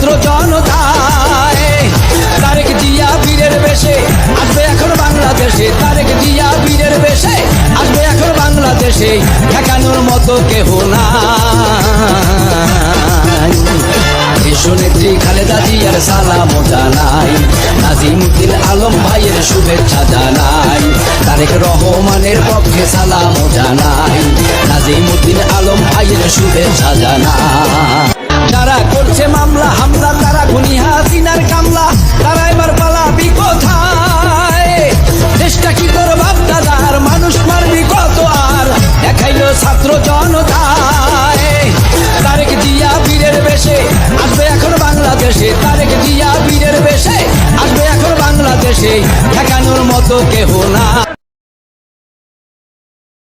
ছাত্র জনতায়। জিয়া বীরের বেশে আসবে এখন বাংলাদেশে। তারেক জিয়া বীরের বেশে আসবে এখন বাংলাদেশে। ঠেকানোর মতো কেহ না খালেদা জিয়ার সালাম জানাই। নাজিমুদ্দিন আলম ভাইয়ের শুভেচ্ছা জানাই। তারেক রহমানের পক্ষে সালাম জানাই। নাজিমুদ্দিন আলম ভাইয়ের শুভেচ্ছা জানাই। যারা করছে মতো কেহ না।